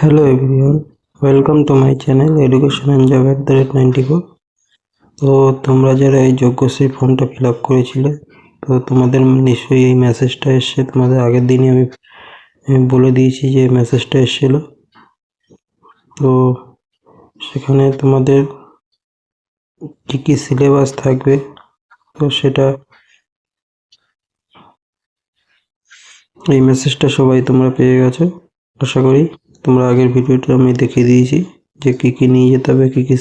Hello everyone, welcome to my channel Education and Job at the rate 94 তো তোমরা যারা এই যোগ্যশ্রী ফর্মটা ফিল আপ করেছিলে তো তোমাদের নিশ্চয়ই এই মেসেজটা এসছে। তোমাদের আগের দিনই আমি বলে দিয়েছি যে মেসেজটা এসেছিল। তো সেখানে তোমাদের কী কী সিলেবাস থাকবে তো সেটা এই মেসেজটা সবাই তোমরা পেয়ে গেছো আশা করি। তোমরা আগের ভিডিওটা আমি দেখিয়ে দিয়েছি যে কী কী নিয়ে যেতে হবে, কী কী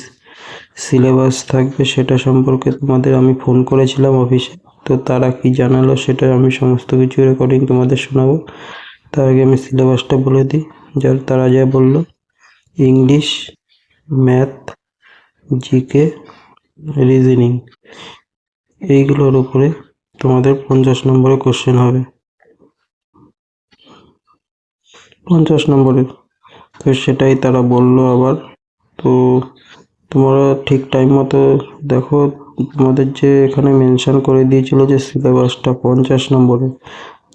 সিলেবাস থাকবে সেটা সম্পর্কে তোমাদের আমি ফোন করেছিলাম অফিসে। তো তারা কি জানালো সেটা আমি সমস্ত কিছু রেকর্ডিং তোমাদের শোনাবো। তার আগে আমি সিলেবাসটা বলে দিই। যার তারা যা বলল, ইংলিশ, ম্যাথ, জিকে, রিজনিং, এইগুলোর উপরে তোমাদের পঞ্চাশ নম্বরের কোশ্চেন হবে। পঞ্চাশ নম্বরের তো সেটাই তারা বলল আবার। তো তোমরা ঠিক টাইম মতো দেখো, তোমাদের যে এখানে মেনশন করে দিয়েছিল যে সিলেবাসটা পঞ্চাশ নম্বরে,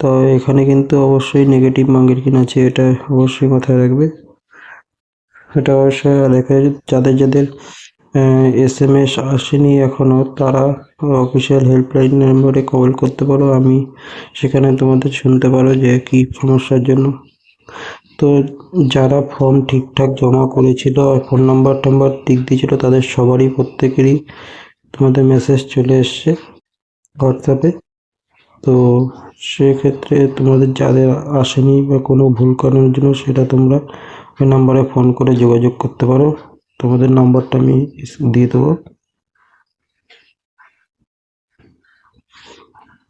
তো এখানে কিন্তু অবশ্যই নেগেটিভ মার্কিং আছে, এটা অবশ্যই মাথায় রাখবে। এটা অবশ্যই আর এখানে যাদের যাদের এস এম এস আসেনি এখনও তারা অফিসিয়াল হেল্পলাইন নম্বরে কল করতে পারো। আমি সেখানে তোমাদের শুনতে পারো যে কী সমস্যার জন্য। তো যারা ফর্ম ঠিকঠাক জমা করেছিল ফোন নাম্বার টাম্বার দিক দিয়েছিল তাদের সবারই প্রত্যেকেরই তোমাদের মেসেজ চলে এসছে হোয়াটসঅ্যাপে তো সেক্ষেত্রে তোমাদের যাদের আসেনি বা কোনো ভুল কারণের জন্য সেটা তোমরা ওই নাম্বারে ফোন করে যোগাযোগ করতে পারো। তোমাদের নাম্বারটা আমি দিয়ে দেবো।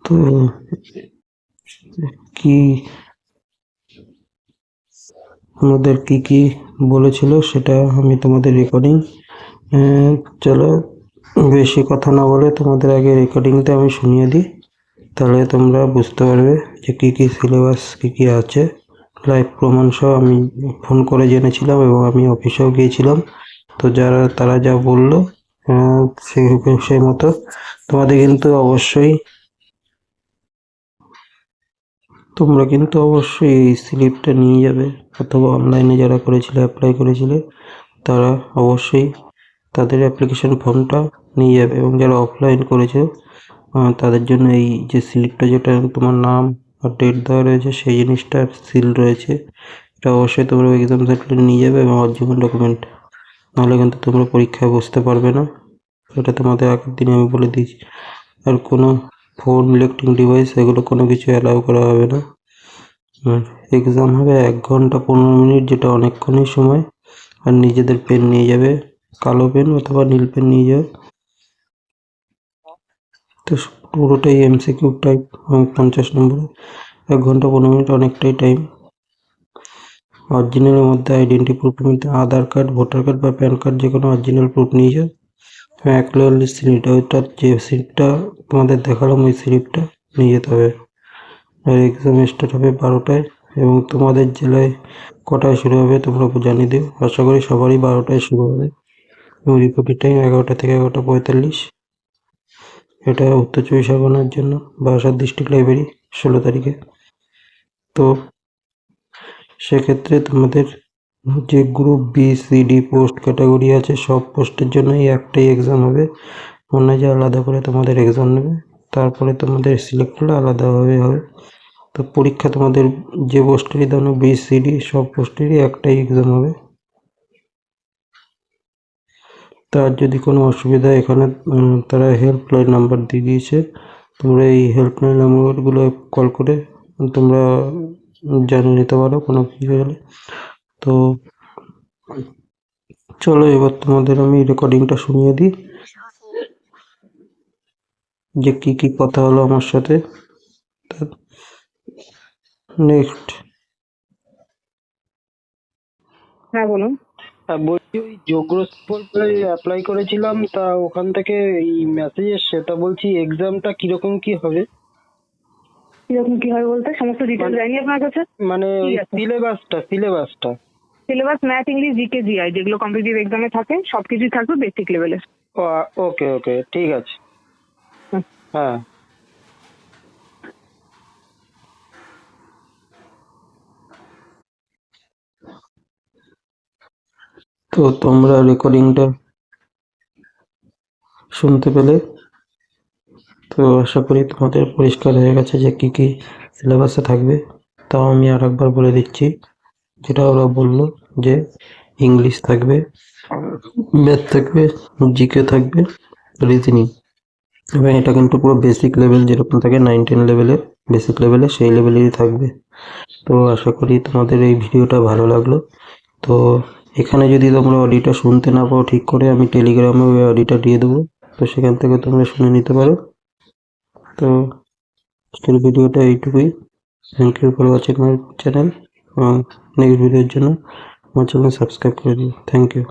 তো কি আমাদের কি কি বলেছিল সেটা আমি তোমাদের রেকর্ডিং চলো বেশি কথা না বলে তোমাদের আগে রেকর্ডিংটা আমি শুনিয়ে দিই। তাহলে তোমরা বুঝতে পারবে যে কী কী সিলেবাস কী কী আছে। লাইভ প্রমাণ সহ আমি ফোন করে জেনেছিলাম এবং আমি অফিসেও গিয়েছিলাম। তো যারা, তারা যা বলল সেই সেই মতো। তোমাদের কিন্তু অবশ্যই তোমরা কিন্তু অবশ্যই এই স্লিপটা নিয়ে যাবে অথবা অনলাইনে যারা করেছিলে অ্যাপ্লাই করেছিলে, তারা অবশ্যই তাদের অ্যাপ্লিকেশন ফর্মটা নিয়ে যাবে এবং যারা অফলাইন করেছে তাদের জন্য এই যে স্লিপটা যেটা, তোমার নাম আর ডেট দেওয়া রয়েছে, সেই জিনিসটা সিল রয়েছে। এটা অবশ্যই তোমরা এক্সাম সার্টিফিকেট নিয়ে যাবে এবং অরিজিনাল ডকুমেন্ট নাহলে কিন্তু তোমরা পরীক্ষায় বসতে পারবে না। এটা তোমাদের আগের দিনে আমি বলে দিয়েছি। আর কোনো ফোন ইলেকট্রিক ডিভাইস এগুলো কোনো কিছু অ্যালাউ করা হবে না। এক্সাম হবে এক ঘণ্টা পনেরো মিনিট, যেটা অনেকক্ষণই সময়। আর নিজেদের পেন নিয়ে যাবে, কালো পেন অথবা নীল পেন নিয়ে যাবে। তো পুরোটাই এমসিকিউ টাইপ এবং পঞ্চাশ নম্বরে। এক ঘণ্টা পনেরো মিনিট অনেকটাই টাইম অরিজিনালের মধ্যে আইডেন্টি প্রুফের মধ্যে আধার কার্ড ভোটার কার্ড বা প্যান কার্ড যে কোনো অরিজিনাল প্রুফ নিয়ে যাও। লেভেলের স্লিপটা ওইটা যে স্লিপটা তোমাদের দেখালাম, ওই স্লিপটা নিয়ে যেতে হবে। আর এক্সাম স্টার্ট হবে বারোটায় এবং তোমাদের জেলায় কটায় শুরু হবে তোমরা জানিয়ে দিও। আশা করি সবারই বারোটায় শুরু হবে। এবং রিপোর্টের টাইম এগারোটা থেকে এগারোটা পঁয়তাল্লিশ। এটা উত্তর চব্বিশ পরগনার জন্য। বারাসাত ডিস্ট্রিক্ট লাইব্রেরি ষোলো তারিখে। তো সেক্ষেত্রে তোমাদের যে group B C D post category আছে, সব পোস্টের জন্যই একটাই এক্সাম হবে। অন্য যে আলাদা করে তোমাদের এক্সাম নেবে। তারপরে তোমাদের সিলেক্ট হলে আলাদাভাবে হবে। তো পরীক্ষা তোমাদের যে পোস্টেরই দাও বি সি ডি সব পোস্টেরই একটাই এক্সাম হবে। তার যদি কোনো অসুবিধা এখানে তারা হেল্পলাইন নাম্বার দিয়ে দিয়েছে। তোমরা এই হেল্পলাইন নাম্বারগুলো কল করে তোমরা জানিয়ে নিতে পারো কোনো কিছু হলে। তো চলো এবার তোমাদের আমি রেকর্ডিংটা শুনিয়ে দিই। যে কি কি কথা হলো আমার সাথে। নেক্সট হ্যাঁ বলুন। হ্যাঁ বলছি ওই যোগ্যস্পর্ধায় অ্যাপ্লাই করেছিলাম তা ওখান থেকে এই মেসেজ এসছে তা বলছি এক্সামটা কীরকম কি হবে? কীরকম কি হয় বলতে? সমস্ত ডিটেলস জানি আপনার কাছে? মানে সিলেবাসটা সিলেবাসটা syllabus math English GK GI যেগুলো কম্পিটিটিভ এক্সামে থাকে সবকিছুই থাকবে বেসিক লেভেলের ওকে ওকে ঠিক আছে। হ্যাঁ। তো তোমরা রেকর্ডিংটা শুনতে পেলে? তো আশা করি তোমাদের পরিষ্কার হয়ে গেছে যে কি কি সিলেবাসে থাকবে। তাও আমি আর একবার বলে দিচ্ছি। যেটা ওরা বলল যে ইংলিশ থাকবে, ম্যাথ থাকবে, জিকে থাকবে, রিজনিং। এবং এটা কিন্তু পুরো বেসিক লেভেল যেরকম থাকে নাইন টেন লেভেলের বেসিক লেভেলে সেই লেভেলেরই থাকবে। তো আশা করি তোমাদের এই ভিডিওটা ভালো লাগল। তো এখানে যদি তোমরা অডিওটা শুনতে না পাও ঠিক করে, আমি টেলিগ্রামে ওই অডিওটা দিয়ে দেবো। তো সেখান থেকে তোমরা শুনে নিতে পারো। তো আজকের ভিডিওটা এইটুকুই। Thank you for watching my channel এবং নেক্সট ভিডিওর জন্য আমার চ্যানেল সাবস্ক্রাইব করে দিন থ্যাংক ইউ